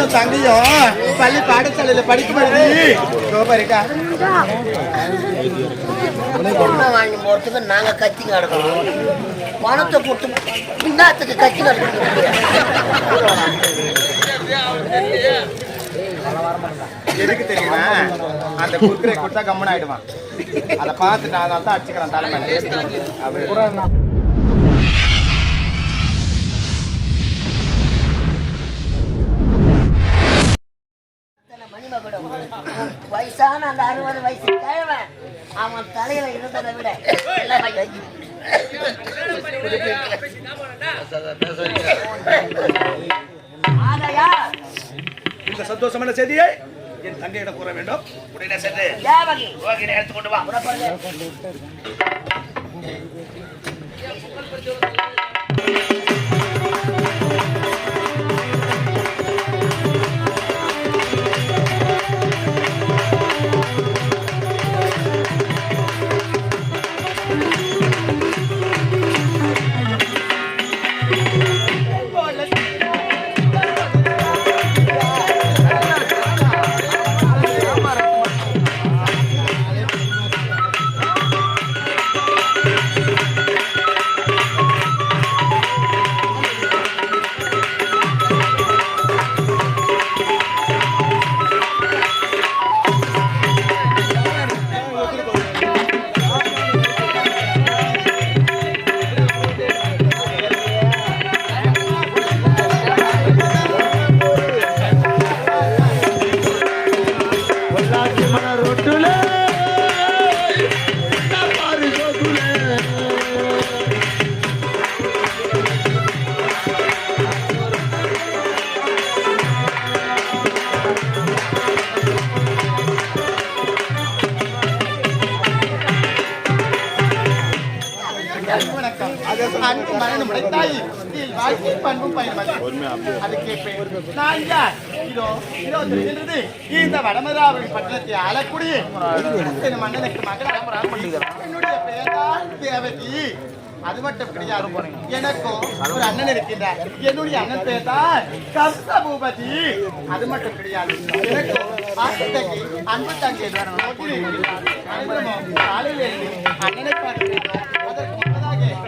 நானும் தங்கையும் பள்ளி பாடசாலையில படிக்கும்போது கோபரிக்கா வாங்கி போறதுக்கு நாங்க கத்தி கிடக்கணும் பணத்தை கொடுத்து பின்னாத்துக்கு கத்தி கிடக்கணும் எதுக்கு தெரியுமா? அந்த குர்குரே கொடுத்தா கம்மன் ஆயிடுவான். அதை பார்த்துட்டு நான் தான் அடிச்சுக்கிறேன் தலைமையில வயசான அந்த அறுபது வயசு கிழவன் அவன் தலையில இருந்ததை விட இந்த சந்தோஷமான செய்தியை என் தங்கையிடம் கூற வேண்டும். உடனே சென்று தேவகி. ரோகிணி எடுத்து கொண்டு வா. புறப்படுங்க. என்னுடைய பெயர்தான் தேவதி அது மட்டும் கிடையாது எனக்கும் ஒரு அண்ணன் இருக்கின்றார். என்னுடைய அண்ணன் பேர் தான் கம்ச அது மட்டும் கிடையாது எனக்கும் ஆசை தங்கி அன்பு தங்கி அனைவரும் காலையில் எழுந்து அண்ணனை பார்க்கிறேன் அதற்கு முன்னதாக என்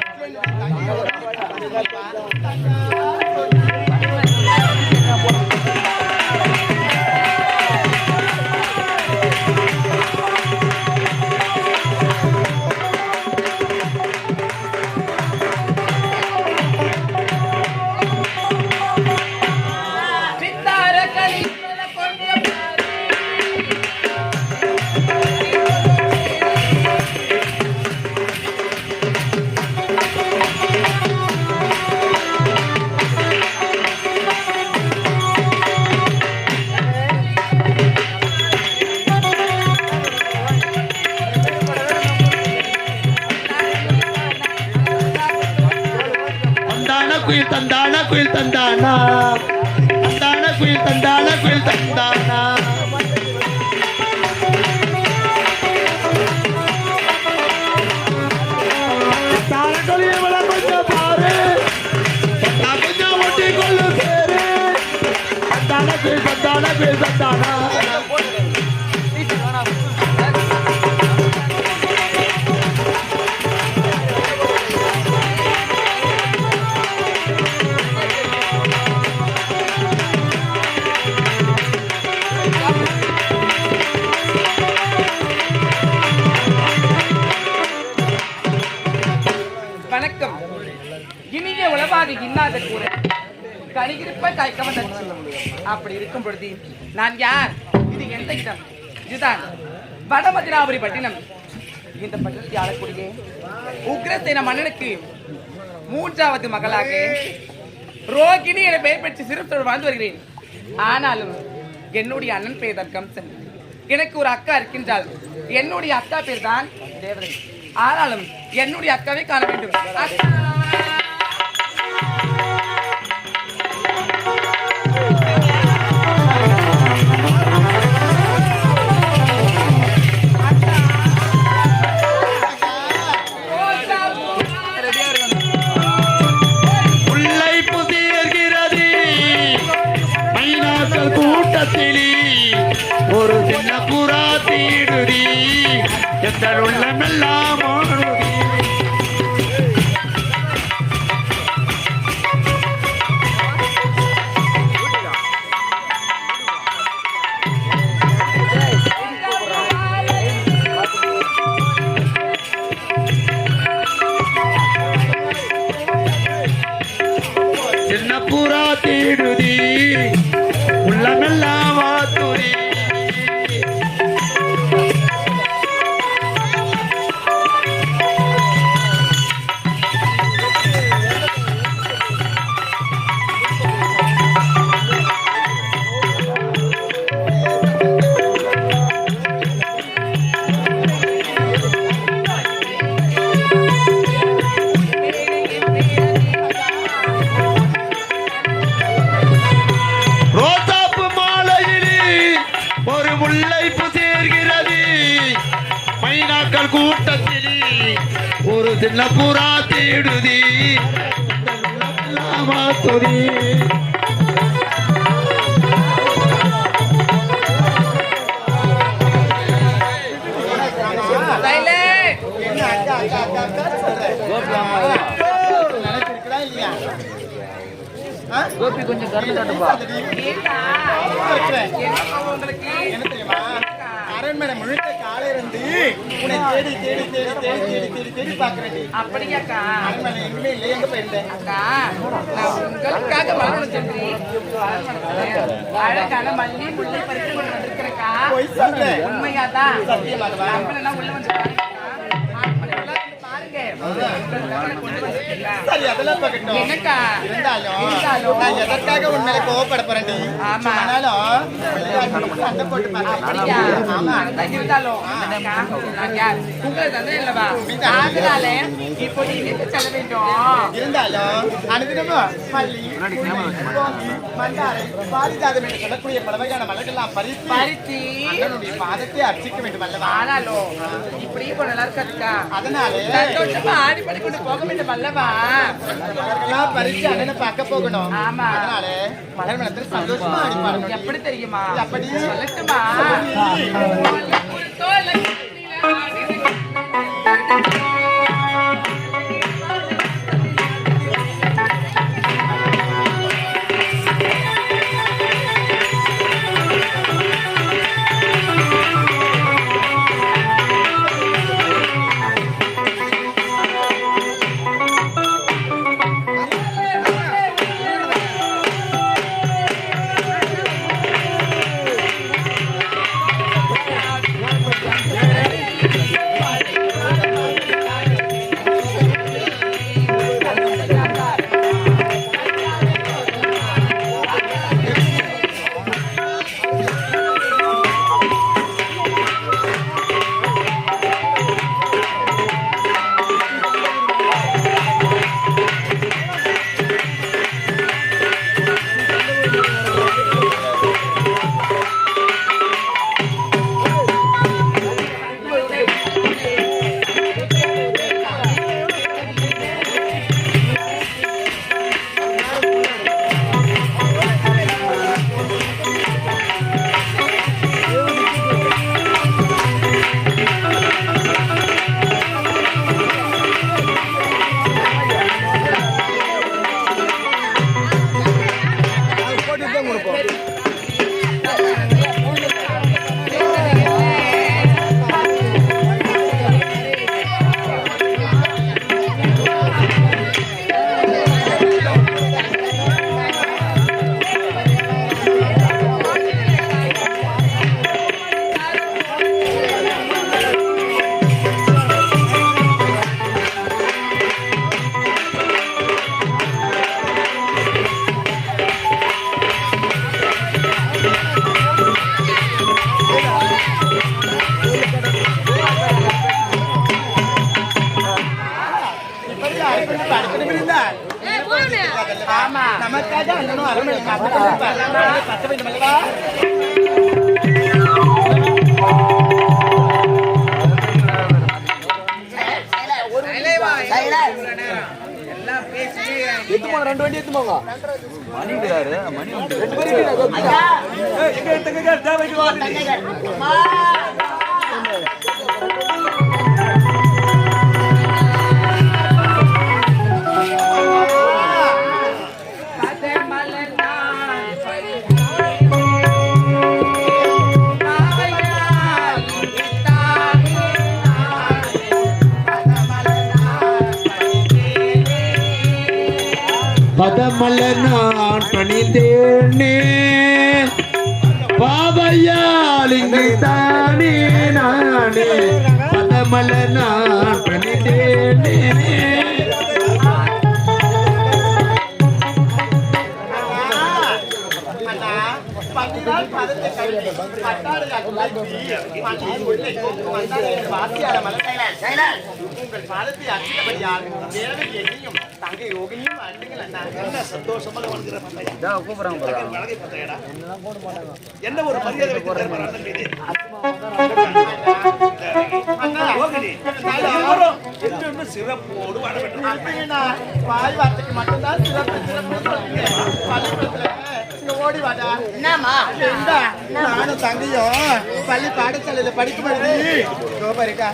வணக்கம். இனிய உளவாதி இல்லாத கூட கணிகிருப்ப காய்க்கவ தச்சு அப்படி இருக்கும் பொழுது நான் யார்? இது எந்த இடம்? இதுதான் வடமதிராபுரி பட்டினம். இந்த பட்டணத்தை ஆளக்கூடிய உக்ரசேன மன்னனுக்கு மூன்றாவது மகளாக ரோகிணி என பெயர் பெற்று சிறுத்தோடு வாழ்ந்து வருகிறேன். ஆனாலும் என்னுடைய அண்ணன் பெயர் தான் கம்சன். எனக்கு ஒரு அக்கா இருக்கின்றாள். என்னுடைய அக்கா பேர் தான் தேவதை. ஆனாலும் என்னுடைய அக்காவை காண வேண்டும். பூரா புறா உள்ளமெல்லாம் சொல்றேன் நினைச்சிருக்கிறா இல்லையா ஆ? கோபி கொஞ்சம் கருத்து காட்டுப்பா ஏண்டா இருக்கிறேன். என்ன உங்களுக்கு என்ன தெரியுமா அரண்மனை முழுக்க காலை இருந்து உன்னை தேடி தேடி தேடி தேடி தேடி தேடி தேடி பாக்குறேன் அப்படியாக்கா? அரண்மனை எங்குமே இல்லை எங்க போயிருந்தேன் அக்கா நான் உங்களுக்காக மலர்ந்து சென்றேன் அழகான மல்லி முல்லை பறித்து கொண்டு வந்திருக்கிறேக்கா உண்மையாதான். சத்தியமாகவா? நம்மளெல்லாம் உள்ள வந்து சரி அதெல்லாம் பார்க்கட்டும். என்னக்கா? இருந்தாலும் நான் எதற்காக உன் மேல கோவப்பட போறேன் ஆமா. ஆனாலும் சண்டை போட்டு அப்படியா? ஆமா. இருந்தாலும்? உங்களுக்கு தந்தேன் இல்லவா? அதனால இப்போ நீ வீட்டு செல்ல வேண்டும். இருந்தாலும் அனுதினமும் மல்லி கோங்கி மந்தாரை பாரிஜாதம் என்று சொல்லக்கூடிய பல வகையான மலர்கள்லாம் பறித்து பருத்தி அண்ணனுடைய பாதத்தை அர்ச்சிக்க வேண்டும் அல்லவா? ஆனாலும் இப்படி இப்போ நல்லா இருக்காதுக்கா அதனாலே சந்தோஷமா ஆடி பண்ணி கொண்டு போக வேண்டும் அல்லவா பறித்து அண்ணனை பார்க்க போகணும். ஆமா. அதனால மலர் மனத்தில் சந்தோஷமா ஆடி பாடணும். எப்படி தெரியுமா? எப்படி? சொல்லட்டுமா? பதமல்ல நான். பணிந்தேனே பாவையால் இங்கு தானே நானே பதமல்ல நான் பணிந்தேனே உங்கள் பாதத்தை அச்சிட்டபடியால் தேவதை என்னையும் யோகினியும் என்ன வாழ்கிற பந்தயடா. என்ன ஒரு மரியாதை வைத்து சிறப்போடு வாழ வேண்டும் அப்படின்னா வாய் வார்த்தைக்கு மட்டும்தான் சிறப்பு ஓடி வாடா. என்னம்மா? நானும் தங்கையும் பள்ளி பாடசாலையில படிக்கும் பொழுது இருக்கா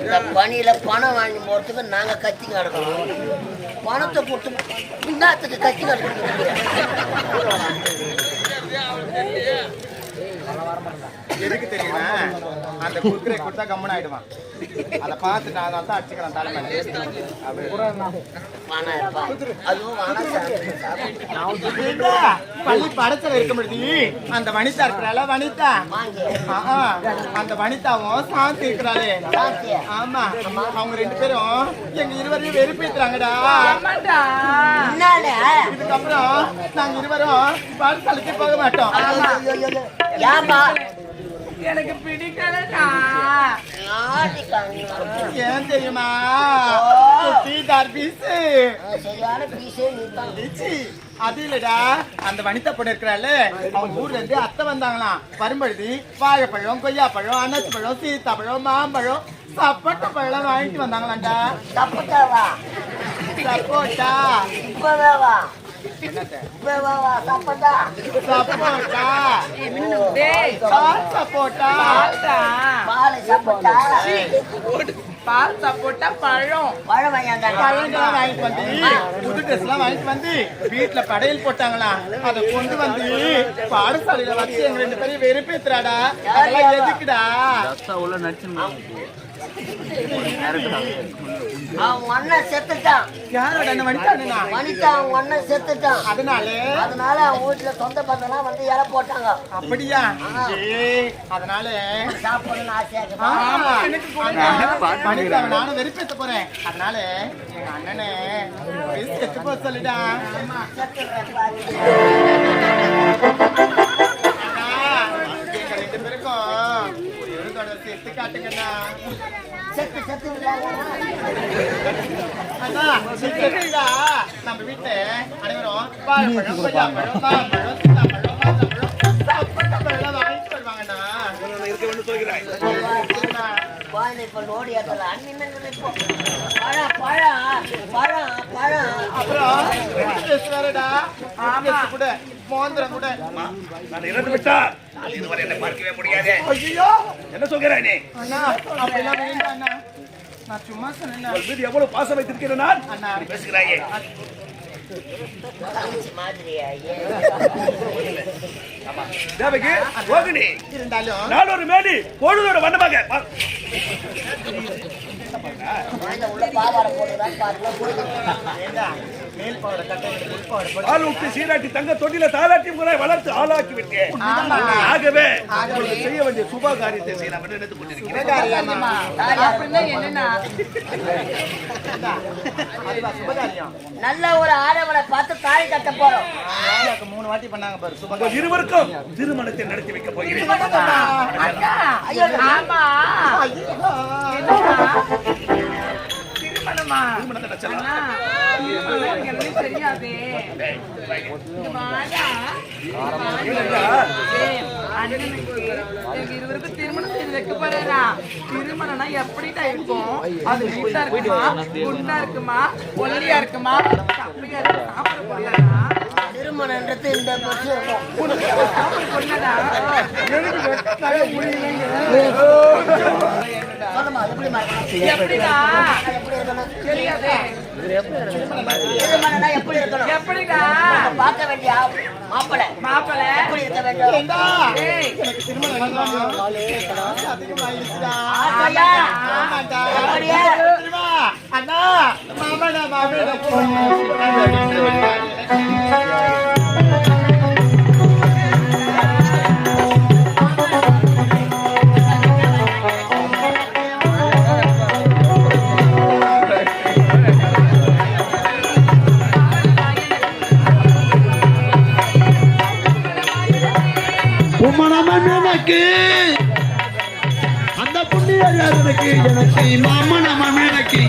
இந்த பணியில பணம் வாங்கி போறதுக்கு நாங்க கத்தி கிடக்கணும் பணத்தை கொடுத்து பின்னாத்துக்கு கத்தி கிடக்கணும் எதுக்கு தெரியுமா அந்த குறுக்கரை கொடுத்தா கம்மன் ஆயிடுவான். அதை பார்த்துட்டு அதனால தான் அடிச்சுக்கலாம் தலைமை பள்ளி படத்துல இருக்க முடியுது. அந்த வனிதா இருக்கிறாள வனிதா. ஆஹா, அந்த வனிதாவும் சாந்தி இருக்கிறாளே. ஆமா. அவங்க ரெண்டு பேரும் எங்க இருவரையும் வெறுப்பேத்துறாங்கடா. இதுக்கப்புறம் நாங்க இருவரும் படத்தலைக்கு போக மாட்டோம். ஏன்பா எனக்கு கண்ணு ஏன் தெரியுமா? சரியான பீஸே லிச்சி. அது இல்லடா. அந்த வனிதா பொண்ணு இருக்கிறாள். அவங்க ஊர்ல இருந்து அத்தை வந்தாங்களாம். வரும்பொழுது வாழைப்பழம் கொய்யாப்பழம் அன்னாச்சி பழம் சீத்தாப்பழம் மாம்பழம் சப்போட்டா பழம் வாங்கிட்டு வந்தாங்களாம்டா தப்புட்டாவா சப்போட்டா. இப்பவே வா பால் சப்போட்டா பால்டா. பால் சப்போட்டா பழம் பழம் பழங்கள்லாம் வாங்கிட்டு வந்து புது ட்ரெஸ் எல்லாம் வாங்கிட்டு வந்து வீட்டுல படையல் போட்டாங்களா அதை கொண்டு வந்து பாடசாலையில வச்சு எங்க ரெண்டு பேரையும் வெறுப்பேத்துறாடா அதெல்லாம் எதுக்குடா அவன் அண்ணன் செத்துட்டான். வனிதானா அண்ணன் செத்துட்டான். அதனால? அதனால அவன் வீட்டுல சொந்த பந்தம்லாம் வந்து இலை போட்டாங்க. அப்படியா? ஏய், அதனால? சாப்பிடணும்னு ஆசையா நானும் வெறுப்பேத்த போறேன். அதனால எங்க அண்ணனை செத்து போக சொல்லிடா. செத்துடுறேன் பாரு. அண்ணா, எங்க ரெண்டு பேருக்கும் ஒரு சேர்த்து காட்டுங்கண்ணா. செத்து. நம்ம வீட்டுல அனைவரும் வாழைப்பழம், கொய்யாப்பழம், மாம்பழம், சீத்தாப்பழம், மாதுளம்பழம், சப்போட்டா பழம் வாங்கிட்டு வருவாங்கண்ணா. இருக்க வேண்டும் சொல்கிறாய் சரிண்ணா. குழந்தை இப்ப லோடு ஏத்தல. அண்ணன் இப்போ பழம், பழம், பழம், பழம். அப்புறம் கூட, மோதிரம் கூட. நான் இறந்து விட்டால் இதுவரை என்னை பார்க்கவே முடியாது என்ன சொல்கிறாய் நீ அண்ணா, அப்படிலாம் வேண்டாம் அண்ணா. நான் சும்மா சொன்னேண்ணா. உங்கள் மீது எவ்வளவு பாசம் வைத்திருக்கிறேன் நான் அண்ணா. பேசுகிறாயே மேடி பொழுதோட வண்ணமாக உள்ள பாவாடை பாருங்க. கட்டை விட்டு சீராட்டி தங்க தொட்டில தாளாட்டி முறை வளர்த்து ஆளாக்கி விட்டேன். ஆகவே செய்ய வேண்டிய சுப காரியத்தை நினைத்துக் கொண்டிருக்கிறேன் சுபகாரியம். நல்ல ஒரு ஆடவனை பார்த்து தாலி கட்ட போறோம். மூணு வாட்டி பண்ணாங்க பாரு சுபகாரியம். இருவருக்கும் திருமணத்தை நடத்தி வைக்க போகிறேன். அக்கா ஆமா? திருமணமா திருமணம் தெரியாதே? திருமணம் செய்து வைக்க திருமணம்னா எப்படிடா இருக்கும் அது வீட்டா இருக்குமா? குண்டா இருக்குமா? ஒல்லியா இருக்குமா? சப்பையா இருக்குமா சாப்பிட போறா திருமணன்றது இந்த சொல்லுமா எப்படி இருக்கணும் தெரியாதே. திருமணம்னா எப்படி எப்படிடா? பார்க்க வேண்டிய இருக்க வேண்டும்? எனக்கு திருமணம். அதிகமாயிருச்சுடா. அப்படியா? அண்ணா எனக்கு எனக்கு மாமனமன் எனக்கு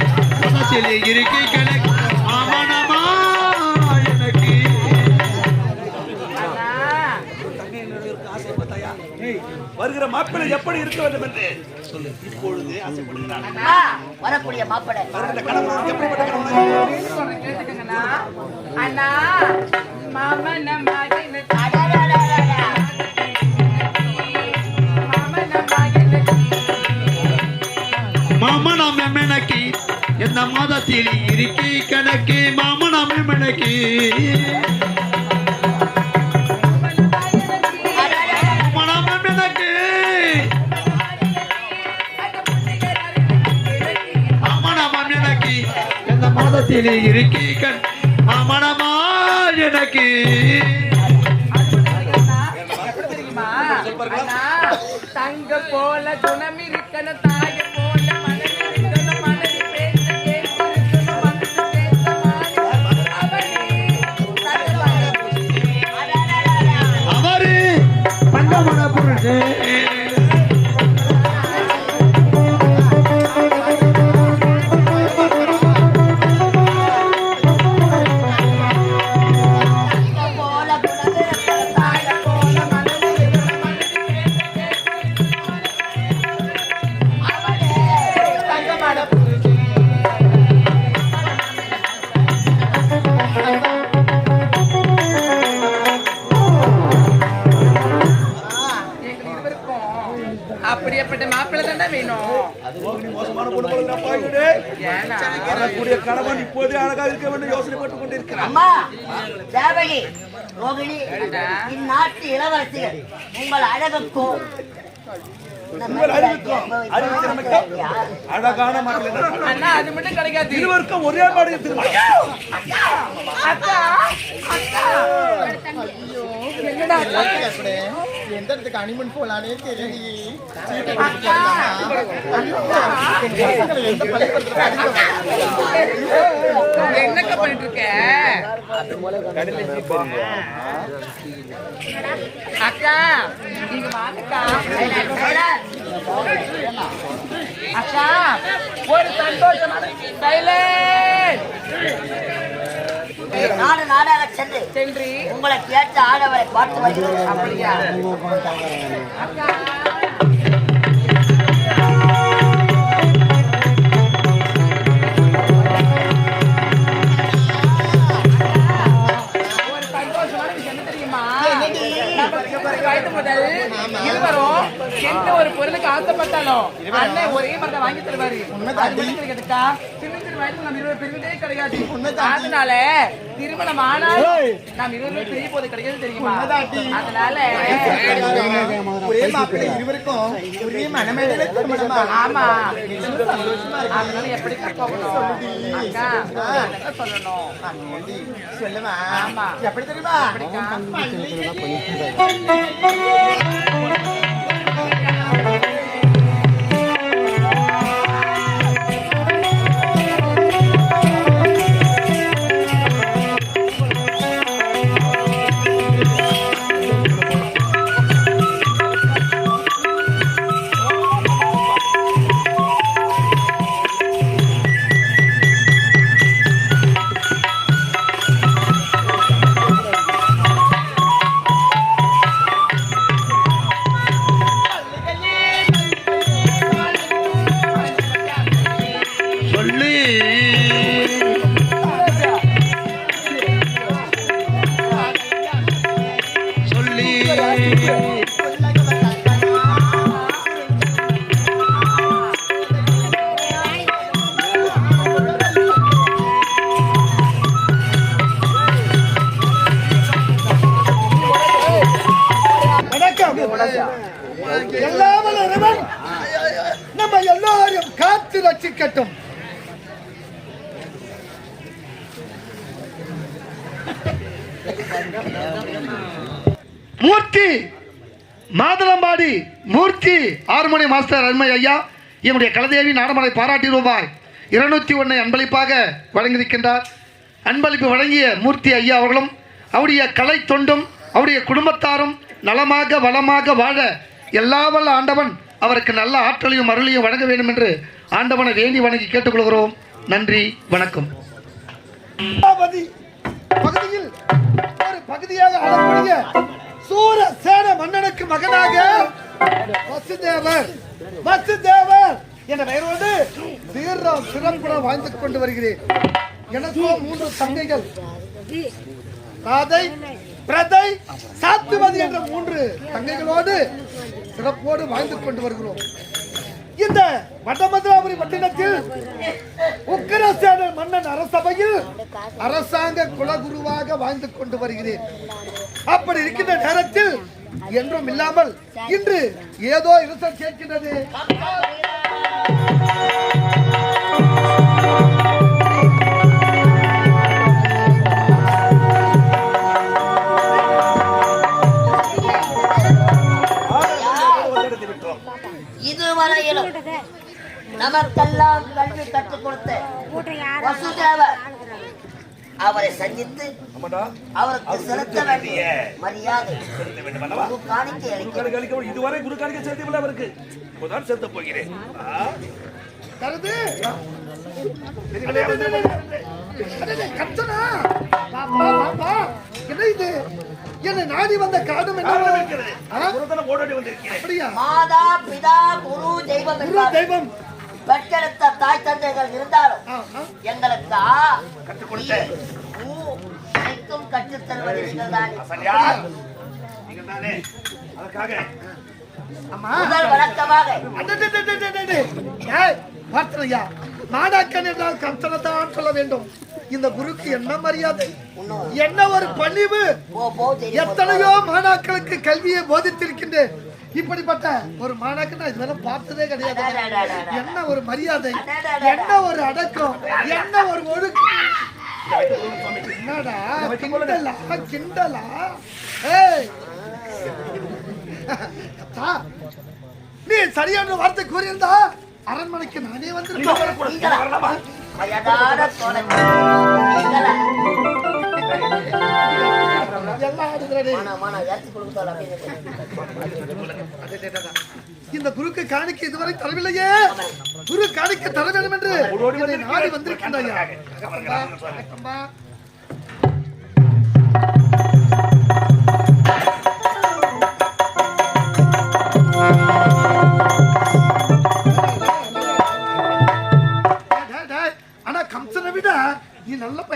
மனசிலே இருக்கை கணக்கு மாமனமா எனக்கு. வருகிற மாப்பிள்ளை எப்படி இருக்க வேண்டும் என்று? சொல்லு இப்பொழுது ஆசைப்படுகிறான். வரக்கூடிய மாப்பிள்ளை. வருகிற கணவன் எப்படிப்பட்ட கணவன். அண்ணா மாமன் மகனுக்கு எந்த மாதத்தில் இருக்கி கணக்கு மாமனம் எனக்கு மனம் எனக்கு கண் மாமனமா எனக்கு தங்க போல குணம் இருக்கணும் রে அண்ணா அது மட்டும் கிடைக்காது. இருவருக்கும் ஒரே பாடு திருமணம் அக்கா! அக்கா! ஐயோ! என்னடா? எந்த இடத்துக்கு அனிமன் போலானே பள்ளிக்கூடத்துல என்னக்கா பண்ணிட்டு இருக்க அக்கா நீங்க வாங்கக்கா. அக்கா ஒரு சந்தோஷமான நாடு நாடாக சென்று சென்றி உங்களை கேட்ட ஆடவரை பார்த்து வருகிறேன் அப்படியா இருவரும் எந்த ஒரு பொருளுக்கு ஆசைப்பட்டாலும் அண்ணன் ஒரே மாதிரி வாங்கி தருவாரு. சிறு வயதுல நம்ம இருவர் பிரிந்ததே கிடையாது அதனால திருமணம் ஆனாலும் நாம் இருவரும் பிரிய போது கிடையாது தெரியுமா அதனால ஒரே மாப்பிள்ளை இருவருக்கும் ஒரே மனமேடல திருமணமா ஆமா அதனால எப்படி சொல்லணும் சொல்லுமா ஆமா. எப்படி தெரியுமா எப்படிக்கா? இருக்கட்டும் மூர்த்தி மாதளம்பாடி மூர்த்தி ஆறுமணி மாஸ்டர் அருமை ஐயா என்னுடைய கலதேவி நாடமலை பாராட்டி ரூபாய் இருநூத்தி ஒன்னை அன்பளிப்பாக வழங்கியிருக்கின்றார் அன்பளிப்பு வழங்கிய மூர்த்தி ஐயா அவர்களும் அவருடைய கலை தொண்டும் அவருடைய குடும்பத்தாரும் நலமாக வளமாக வாழ எல்லா வல்ல ஆண்டவன் அவருக்கு நல்ல ஆற்றலையும் அருளையும் வழங்க வேண்டும் என்று ஆண்டவனை வேண்டி வணங்கி கேட்டுக்கொள்கிறோம். நன்றி வணக்கம். பகுதியில் ஒரு பகுதியாக ஆளக்கூடிய சூர சேன மன்னனுக்கு மகனாக வசுதேவர். வசுதேவர் என்ற பெயரோடு சீரம் சிறப்புடன் வாழ்ந்து கொண்டு வருகிறேன். எனக்கோ மூன்று தங்கைகள். ராதை பிரதை சாத்துவதி என்ற மூன்று தங்கைகளோடு சிறப்போடு வாழ்ந்து கொண்டு வருகிறோம். இந்த வடமதுராபுரி பட்டினத்தில் உக்கரசேன மன்னன் அரசபையில் அரசாங்க குலகுருவாக வாழ்ந்து கொண்டு வருகிறேன். அப்படி இருக்கின்ற நேரத்தில் என்றும் இல்லாமல் இன்று ஏதோ இருசல் கேட்கின்றது. இதுவரையிலும் நமக்கெல்லாம் கல்வி கற்றுக் கொடுத்த வசுதேவர் அவரை சந்தித்து அவருக்கு செலுத்த வேண்டிய மரியாதை குருக்காணிக்கை இதுவரை குருக்காணிக்கை செலுத்தவில்லை அவருக்கு இப்போதான் செலுத்த போகிறேன் வா. என்ன இது என்ன நாடி வந்த காரணம் என்ன? மாதா பிதா குரு தெய்வம் குரு என்பார். தெய்வம். பெற்றெடுத்த தாய் தந்தைகள் இருந்தாலும். எங்களுக்கு கற்றுக் கொடுத்த. அனைத்தும் கற்றுத் தருவது நீங்கள் தானே தானே அதற்காக. அம்மா. முதல் வழக்கமாக மாடாக்கன் என்றால் கம்சனத்தான் சொல்ல வேண்டும். இந்த குருக்கு என்ன மரியாதை? என்ன ஒரு பணிவு? எத்தனையோ மாணாக்களுக்கு கல்வியை போதித்திருக்கின்றேன். இப்படிப்பட்ட ஒரு மாணாக்கு நான் இதுவரை பார்த்ததே கிடையாது. என்ன ஒரு மரியாதை? என்ன ஒரு அடக்கம்? என்ன ஒரு ஒழுக்கம்? என்னடா கிண்டலா கிண்டலா? ஏய்! நீ சரியான வார்த்தை கூறியிருந்தா அரண்மனைக்கு நானே வந்திருக்கேன். வயதான தோழன். இந்த குருக்கு காணிக்கை இதுவரை தரவில்லையே குரு காணிக்கை தர வேண்டும் என்று நாடி வந்திருக்கின்றாயா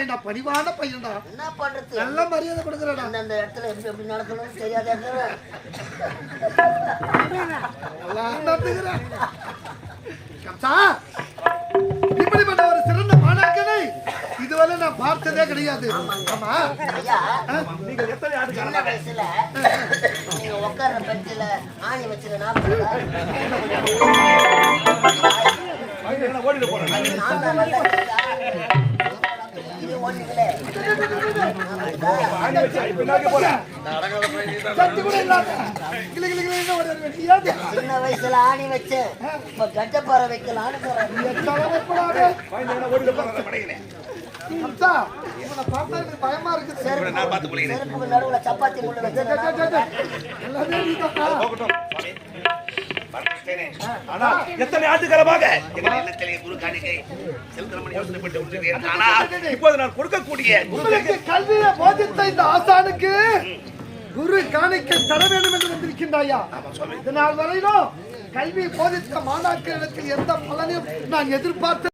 பையன்டா பணிவான பையன்டா. என்ன பண்றது? நல்ல மரியாதை கொடுக்குறடா அந்தந்த இடத்துல எப்படி எப்படி நடக்கணும்னு தெரியாத இடத்துல? நல்லா நடந்துக்கிறேன். கம்சா, இப்படிப்பட்ட ஒரு சிறந்த மாணாக்கனை இதுவரை நான் பார்த்ததே கிடையாது. ஆமா. ஐயா நீங்கள் எத்தனை ஆண்டு சின்ன வயசுல நீங்க உட்கார்ற பெட்டில ஆணி வச்சது நான் ஓடிட்டு போறேன். இருக்கா? சின்ன வயசுல ஆணி வச்சேன் இப்ப கட்டப்பாறை வைக்கலான்னு போறேன் பயமா இருக்குது செருப்பு நடுவுல சப்பாத்தி முள்ளு வச்சு ஆனால் எத்தனை எங்கள் இல்லத்திலே குரு காணிக்கை செலுத்தணும் யோசனைப்பட்டு ஆனால் இப்போது நான் கொடுக்கக்கூடிய உங்களுக்கு கல்வியை போதித்த இந்த ஆசானுக்கு குரு காணிக்கை தர வேண்டும் என்று வந்திருக்கின்றாயா? இதனால் வரையிலும் கல்வி போதித்த மாணாக்கரிடத்தில் எந்த பலனையும் நான் எதிர்பார்த்து